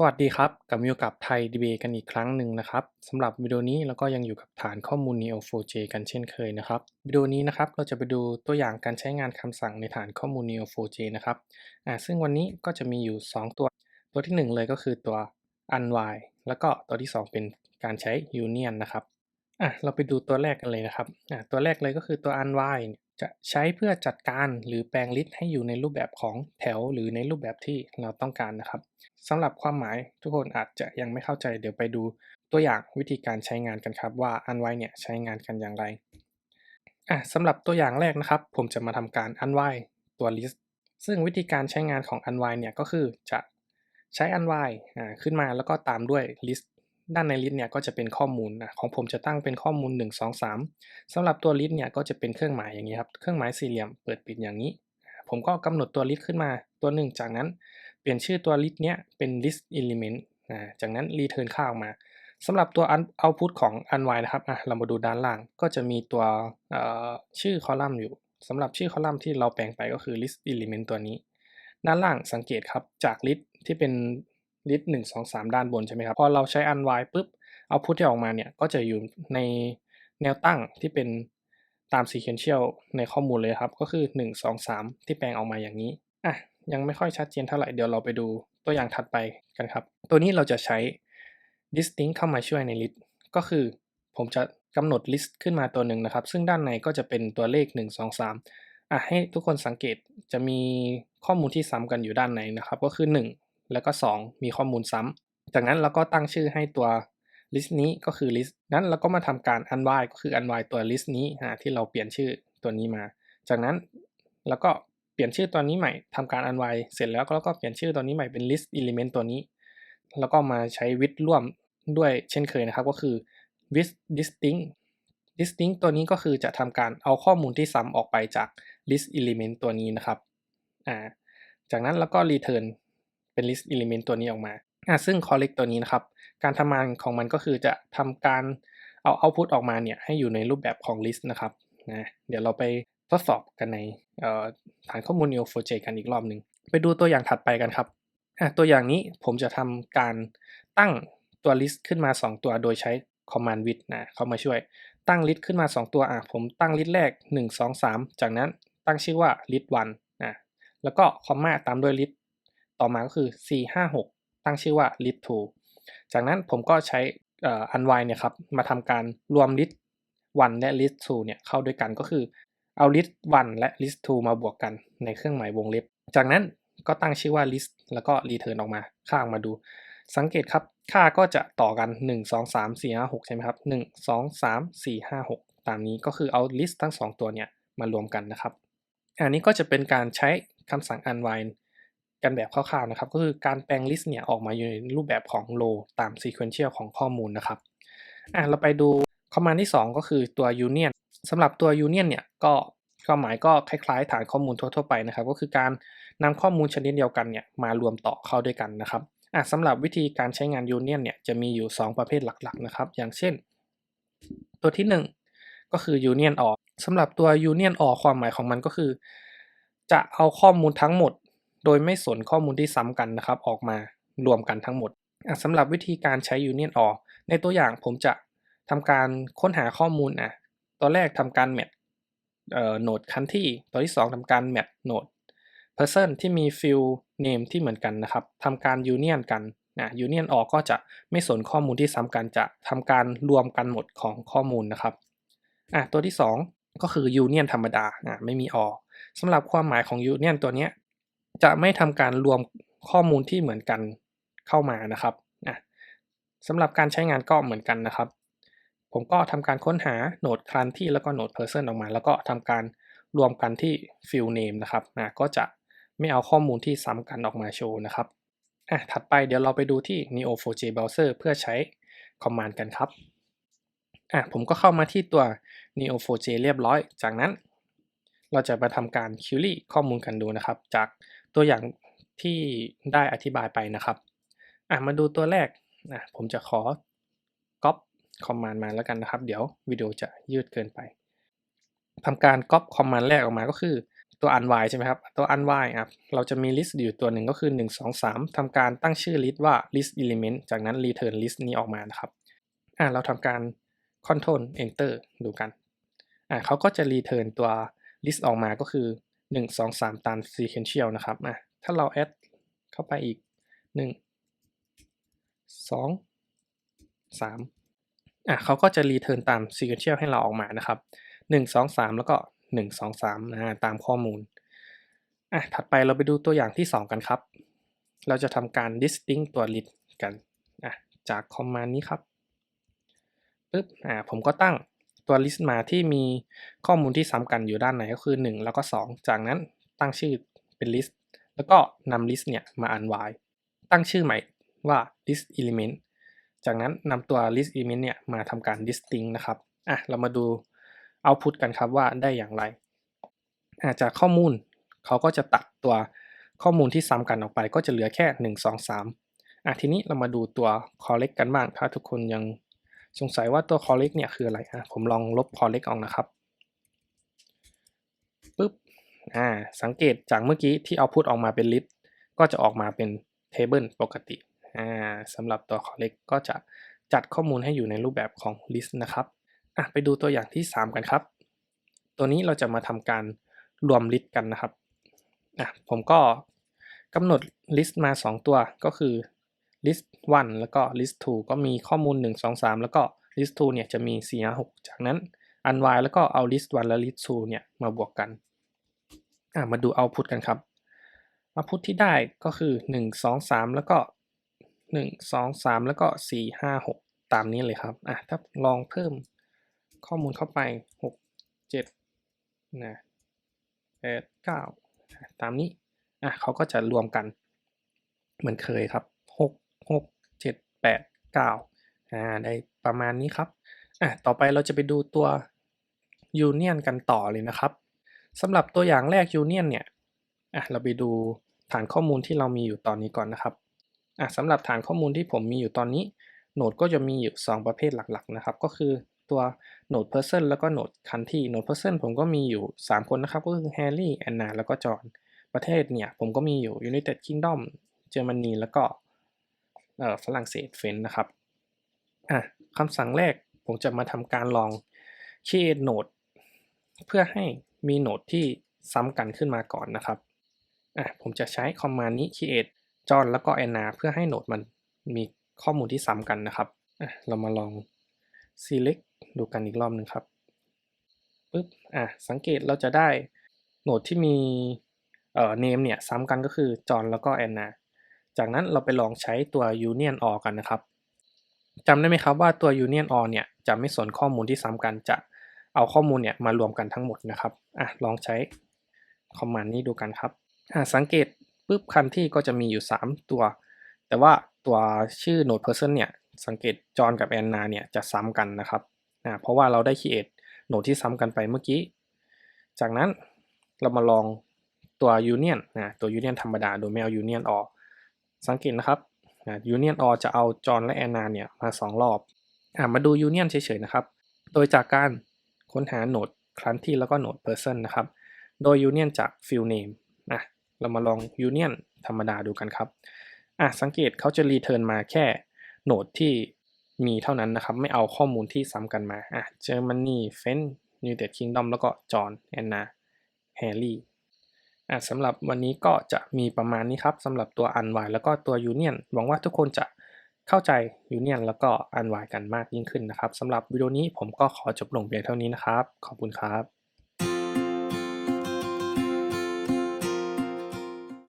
สวัสดีครับกลับมาอยู่กับไทย DB กันอีกครั้งหนึ่งนะครับสำหรับวิดีโอนี้เราก็ยังอยู่กับฐานข้อมูล Neo4j กันเช่นเคยนะครับวิดีโอนี้นะครับเราจะไปดูตัวอย่างการใช้งานคำสั่งในฐานข้อมูล Neo4j นะครับอ่าซึ่งวันนี้ก็จะมีอยู่ 2 ตัว ตัวที่ 1 เลยก็คือตัว unwhy แล้วก็ตัวที่ 2 เป็นการใช้ union นะครับอะเราไปดูตัวแรกกันเลยนะครับอะตัวแรกเลยก็คือตัว unwhy จะใช้เพื่อจัดการหรือแปลงลิสต์ให้อยู่ในรูปแบบของแถว หรือในรูปแบบที่เราต้องการนะครับสำหรับความหมายทุกคนอาจจะยังไม่เข้าใจเดี๋ยวไปดูตัวอย่างวิธีการใช้งานกันครับ ว่าอันไว้เนี่ยใช้งานกันอย่างไรอะสำหรับตัวอย่างแรกนะครับ ผมจะมาทำการอันไว้ตัว list ซึ่งวิธีการใช้งานของอันไว้เนี่ยก็คือจะใช้อันไว้อ่าขึ้นมาแล้วก็ตามด้วย list ด้านใน list เนี่ยก็จะเป็นข้อมูลนะของผมจะตั้งเป็นข้อมูล 1 2 3สำหรับตัว list เนี่ยก็จะเป็นเครื่องหมายอย่างนี้ครับ เครื่องหมายสี่เหลี่ยมเปิดปิดอย่างนี้ ผมก็กำหนดตัว list ขึ้นมาตัวหนึ่ง จากนั้นเปลี่ยนชื่อตัว list เนี้ยเป็น list element นะจากนั้น return ค่าออกมาสำหรับตัว output ของ unwhy นะครับอะเรามาดูด้านล่างก็จะมีตัวชื่อคอลัมน์อยู่สำหรับชื่อคอลัมน์ที่เราแปลงไปก็คือ list element ตัวนี้ ด้านล่างสังเกตครับจาก list ที่เป็น ลิสต์หนึ่งสองสามด้านบนใช่ไหมครับ พอเราใช้ unwind ปุ๊บเอาพุทที่ออกมาเนี่ยก็จะอยู่ในแนวตั้งที่เป็นตาม sequential ในข้อมูลเลยครับ ก็คือ 1 2 3 ที่แปลงออกมาอย่างนี้อะยังไม่ค่อยชัดเจนเท่าไหร่เดี๋ยวเราไปดูตัวอย่างถัดไปกันครับ ตัวนี้เราจะใช้ distinct เข้ามาช่วยใน list ก็คือผมจะกำหนด list ขึ้นมาตัวหนึ่งนะครับ ซึ่งด้านในก็จะเป็นตัวเลข 1 2 3อะให้ทุกคนสังเกตจะมีข้อมูลที่ซ้ำกันอยู่ด้านในนะครับ ก็คือ 1 แล้วก็ 2 มีข้อมูลซ้ำจากนั้นเราก็ตั้งชื่อให้ตัว list นี้ก็คือ list นั้นเราก็มาทำการ unwhy ก็คือ unwhy ตัว list นี้ที่เราเปลี่ยนชื่อตัวนี้มา จากนั้นแล้วก็เปลี่ยนชื่อตัวนี้ใหม่ทำการ unwhy เสร็จแล้วก็เปลี่ยนชื่อตัวนี้ใหม่เป็น list element ตัวนี้ แล้วก็มาใช้ with ร่วมด้วยเช่นเคยนะครับก็คือ with distinct distinct ตัวนี้ก็คือจะทำการเอาข้อมูลที่ซ้ำออกไปจาก list element ตัวนี้นะครับอ่าจากนั้นแล้วก็ return เป็น list element ตัวนี้ออกมาอะซึ่ง collect ตัวนี้นะครับ การทำงานของมันก็คือจะทำการเอา output ออกมาเนี่ยให้อยู่ในรูปแบบของ list นะครับนะเดี๋ยวเราไปทดสอบกันในฐานข้อมูล Neo4j กันอีกรอบหนึ่งไปดูตัวอย่างถัดไปกันครับอะตัวอย่างนี้ผมจะทำการตั้งตัว list ขึ้นมา 2 ตัวโดยใช้ command with นะเข้ามาช่วย ตั้ง list ขึ้นมา 2 ตัวอะผมตั้ง list แรก 1 2 3 จากนั้นตั้งชื่อว่า list 1นะแล้วก็คอมมาตามด้วย list ต่อมาก็คือ4 5 6ตั้งชื่อว่า list to จากนั้นผมก็ใช้อันวเนี่ยครับมาทำการรวม list 1 และ list 2เนี่ยเข้าด้วยกันก็คือเอา list 1 และ list 2 มาบวกกันในเครื่องหมายวงเล็บ จากนั้นก็ตั้งชื่อว่า list แล้วก็ return ออกมาค่าออกมาดู สังเกตครับค่าก็จะต่อกัน 1 2 3 4 5 6 ใช่ไหมครับ 1 2 3 4 5 6 ตามนี้ก็คือเอา list ทั้ง 2 ตัวเนี่ยมารวมกันนะครับ อันนี้ก็จะเป็นการใช้คำสั่ง unwind กันแบบคร่าวๆนะครับก็คือการแปลง list เนี่ยออกมาอยู่ในรูปแบบของ row ตาม sequential ของข้อมูลนะครับอะเราไปดู command ที่ 2 ก็คือตัว union สำหรับตัว union เนี่ยก็ความหมายก็คล้ายๆ ฐานข้อมูลทั่วๆไปนะครับ ก็คือการนำข้อมูลชนิดเดียวกันเนี่ยมารวมต่อเข้าด้วยกันนะครับอะสำหรับวิธีการใช้งาน union เนี่ยจะมีอยู่ 2 ประเภทหลักๆนะครับ อย่างเช่น ตัวที่ 1 ก็คือ union or สำหรับตัว union or ความหมายของมันก็คือ จะเอาข้อมูลทั้งหมด โดยไม่สนข้อมูลที่ซ้ำกันนะครับออกมารวมกันทั้งหมดสำหรับวิธีการใช้ union or ในตัวอย่างผมจะทำการค้นหาข้อมูลอะตัวแรกทำการ match เอ่อ node country ตัวที่ 2ทำการ match node person ที่มี field name ที่เหมือนกันนะครับทำการ union กันนะ union or ก็จะไม่สนข้อมูลที่ซ้ำกันจะทำการรวมกันหมดของข้อมูลนะครับอะตัวที่ 2 ก็คือ union ธรรมดาอะไม่มี or สำหรับความหมายของ union ตัวนี้ จะไม่ทำการรวมข้อมูลที่เหมือนกันเข้ามานะครับนะสำหรับการใช้งานก็เหมือนกันนะครับ ผมก็ทำการค้นหาโหนดคลันที่แล้วก็โหนด person ออกมา แล้วก็ทำการรวมกันที่ field name นะครับนะก็จะไม่เอาข้อมูลที่ซ้ำกันออกมาโชว์นะครับอะถัดไปเดี๋ยวเราไปดูที่ Neo4j Browser เพื่อใช้ command กันครับอะผมก็เข้ามาที่ตัว Neo4j เรียบร้อย จากนั้น เราจะมาทำการ query ข้อมูลกันดูนะครับ จาก ตัวอย่างที่ได้อธิบายไปนะครับอะมาดูตัวแรกนะผมจะขอก๊อปคอมมานด์มาแล้วกันนะครับ เดี๋ยววิดีโอจะยืดเกินไปทำการก๊อปคอมมานด์แรกออกมาก็คือตัว unwhy ใช่ไหมครับ ตัว unwhy อะเราจะมี list อยู่ตัวหนึ่งก็คือ 1 2 3ทำการตั้งชื่อ list ว่า list element จากนั้น return list นี้ออกมานะครับอะเราทำการ control enter ดูกันอะเขาก็จะ return ตัว list ออกมาก็คือ 1 2 3 ตาม sequential นะครับอะถ้าเรา add เข้าไปอีก 1 2 3อะเขาก็จะ return ตาม sequential ให้เราออกมานะครับ 1 2 3 แล้วก็ 1 2 3นะตามข้อมูลอะถัดไปเราไปดูตัวอย่างที่ 2 กันครับ เราจะทำการ distinct ตัว list กันอะจาก command นี้ครับปึ๊บอ่าผมก็ตั้ง ตัว list มาที่มีข้อมูลที่ซ้ำกันอยู่ด้านในก็คือ 1 แล้วก็ 2 จากนั้นตั้งชื่อเป็น list แล้วก็นำ list เนี่ยมา unwhy ตั้งชื่อใหม่ว่า list element จากนั้นนำตัว list element เนี่ยมาทำการ distinct นะครับอะเรามาดู output กันครับว่าได้อย่างไรอาจากข้อมูลเขาก็จะตัดตัวข้อมูลที่ซ้ำกันออกไปก็จะเหลือแค่ 1 2 3อะทีนี้เรามาดูตัว collect กันบ้างถ้าทุกคนยัง สงสัยว่าตัว collect เนี่ยคืออะไรอะผมลองลบ collect ออกนะครับปึ๊บอ่าสังเกตจากเมื่อกี้ที่ output ออกมาเป็น list ก็จะออกมาเป็น table ปกติอ่าสำหรับตัว collect ก็จะจัดข้อมูลให้อยู่ในรูปแบบของ list นะครับอะไปดูตัวอย่างที่ 3 กันครับ ตัวนี้เราจะมาทำการรวม list กันนะครับอะผมก็กำหนด list มา 2 ตัวก็คือ list 1 แล้วก็ list 2 ก็มีข้อมูล 1 2 3 แล้วก็ list 2 เนี่ยจะมี 4 5 6 จากนั้น unwhy แล้วก็เอา list 1 และ list 2 เนี่ยมาบวกกันอะมาดู output กันครับ output ที่ได้ก็คือ 1 2 3 แล้วก็ 1 2 3 แล้วก็ 4 5 6 ตามนี้เลยครับอะถ้าลองเพิ่มข้อมูลเข้าไป 6 7นะ8 9 ตามนี้อะเขาก็จะรวมกัน เหมือนเคยครับ 6 7 8 9อ่าได้ประมาณนี้ครับอะต่อไปเราจะไปดูตัว Union กันต่อเลยนะครับสำหรับตัวอย่างแรก Union เนี่ยอะเราไปดูฐานข้อมูลที่เรามีอยู่ตอนนี้ก่อนนะครับอะสำหรับฐานข้อมูลที่ผมมีอยู่ตอนนี้โหนดก็จะมีอยู่ 2 ประเภทหลักๆนะครับ ก็คือตัว Node Person แล้วก็ Node Country Node Person ผมก็มีอยู่ 3 คนนะครับ ก็คือ Harry แอนนาแล้วก็จอห์นประเทศเนี่ย ผมก็มีอยู่ United Kingdom เยอรมนีแล้วก็ ฝรั่งเศสเฟนนะครับอะคำสั่งแรกผมจะมาทำการลอง create node เพื่อให้มีโนดที่ซ้ำกันขึ้นมาก่อนนะครับอะผมจะใช้คอมมานด์นี้ create จอห์นแล้วก็แอนนาเพื่อให้โนดมันมีข้อมูลที่ซ้ำกันนะครับอะเรามาลอง select ดูกันอีกรอบหนึ่งครับปึ๊บอะสังเกตเราจะได้โนดที่มีเอ่อ name เนี่ยซ้ำกันก็คือจอห์นแล้วก็แอนนา จากนั้นเราไปลองใช้ตัว union or กันนะครับจำได้ไหมครับว่าตัว union or เนี่ยจะไม่สนข้อมูลที่ซ้ำกันจะเอาข้อมูลเนี่ยมารวมกันทั้งหมดนะครับอะลองใช้คอมมานด์นี้ดูกันครับอะสังเกตปุ๊บคันที่ก็จะมีอยู่ 3 ตัว แต่ว่าตัวชื่อ node person เนี่ยสังเกตจอห์นกับแอนนาเนี่ยจะซ้ำกันนะครับอ่าเพราะว่าเราได้ create โหนดที่ซ้ำกันไปเมื่อกี้ จากนั้นเรามาลองตัว union นะตัว union ธรรมดาโดยไม่เอา union or สังเกตนะครับนะ union or จะเอาจอห์นและแอนนาเนี่ยมา 2 รอบอ่ามาดู union เฉยๆนะครับ โดยจากการค้นหาโหนดคลันที่แล้วก็โหนด person นนะครับ โดย union จาก field name นะเรามาลอง union ธรรมดาดูกันครับอะสังเกตเขาจะ return มาแค่โหนดที่มีเท่านั้นนะครับ ไม่เอาข้อมูลที่ซ้ำกันมาอะเจอมันนี่เฟนยูเต็ดคิงดอมแล้วก็จอห์นแอนนาแฮร์รี่ อะสำหรับวันนี้ก็จะมีประมาณนี้ครับสำหรับตัว unwhy แล้วก็ตัว union หวังว่าทุกคนจะเข้าใจ union แล้วก็ unwhy กันมากยิ่งขึ้นนะครับสำหรับวิดีโอนี้ผมก็ขอจบลงเพียงเท่านี้นะครับ ขอบคุณครับ